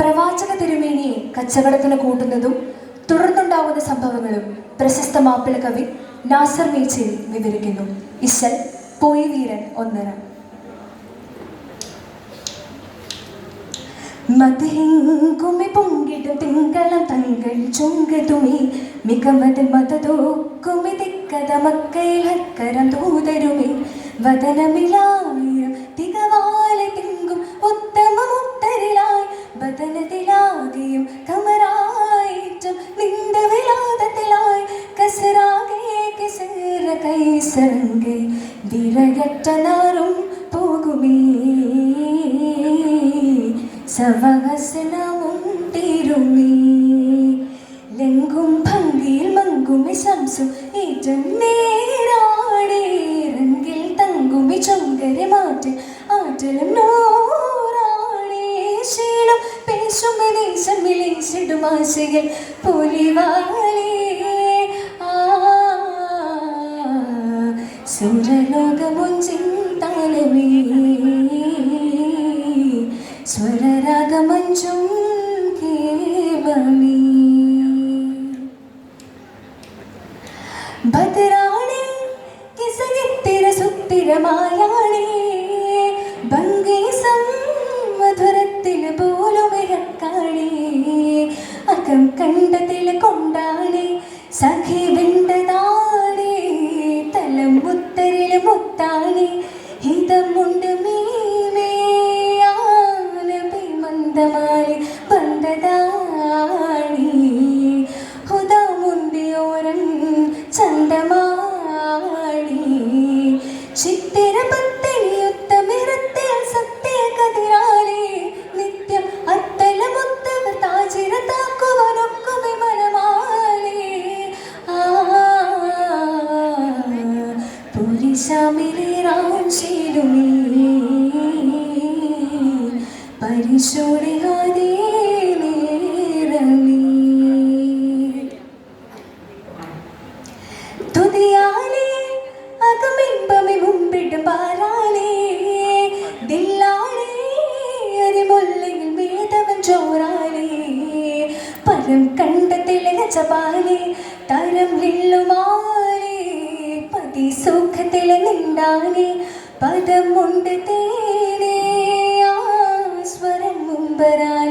പ്രവാചക തിരുമേനിയെ കച്ചവടത്തിന് കൂട്ടുന്നതും തുടർന്നുണ്ടാവുന്ന സംഭവങ്ങളും പ്രശസ്ത മാപ്പിള കവി നാസർ മീച്ചയിൽ വിവരിക്കുന്നു. ഇശൽ പോയി വീരൻ ഒന്നര. മതിഹിങ്കുമി പൊങ്കിടും തിങ്കളം തങ്കൾ ചുങ്കതുമി മികമത് മതതോക്കുമി തിക്കത മക്കയിൽ ഹക്കരം തൂതരുമി വദനമിലായിരം കൈസറങ്കെ വിരയറ്റ നാറും പോകുമേ. സവഹസനവും തിരുമേ ലങ്കും ഭംഗിയിൽ മങ്കുമി സംസു ഏറ്റം രംഗിൽ തങ്കുമി ചൊങ്കരെ മാറ്റി ആറ്റലും നോറാടേ ശീലം പേശുമി ദേശം വിളിച്ചിടും ആശകൾ പൊലിവാലേ. സുരലോകമുഞ്ചിൻ താലമേ സ്വരരാഗമഞ്ചും കേവമേ ഭദ്രാണി കിസകിത്തിര സുത്തിരമായാണി. ഭംഗീസം முத்தாயே இதமுண்டு പരിശോധിക്കാതെ നേരമേ. തുതിയാലേ അകമിമ്പമി മുമ്പിട്ട് പാരാളേ ദില്ലാളേ അരിമുല്ലെങ്കിൽ വേദവൻ ചോറാളേ പരം കണ്ടത്തിലെ ചപാലേ തരം ലില്ലുമാലേ പതി സുഖത്തിലെ നിണ്ടാനേ പദമുണ്ട് തേനേ. സ്വരം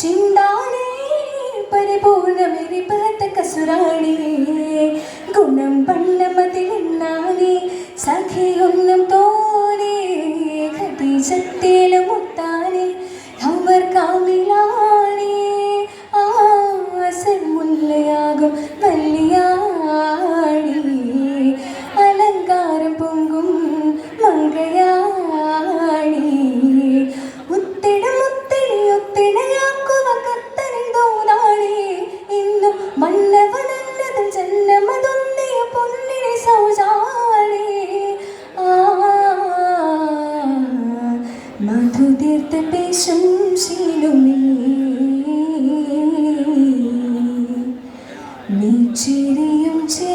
ചിന്താനേ പരിപൂർണ മെരി പാതക സുരാണിയേ ഗുണം പണ്ണമതിലെണ്ണാനേ സഖിയൊന്നും തോനേ ഘടിചത്തെ മല്ലവനല്ലതൻ ജന്മതൊന്നിയ പൊന്നിനെ സൗജാളേ. മധുതീർത്ത പേശും ശീലുമേ. നീ ചിരിയും ചേ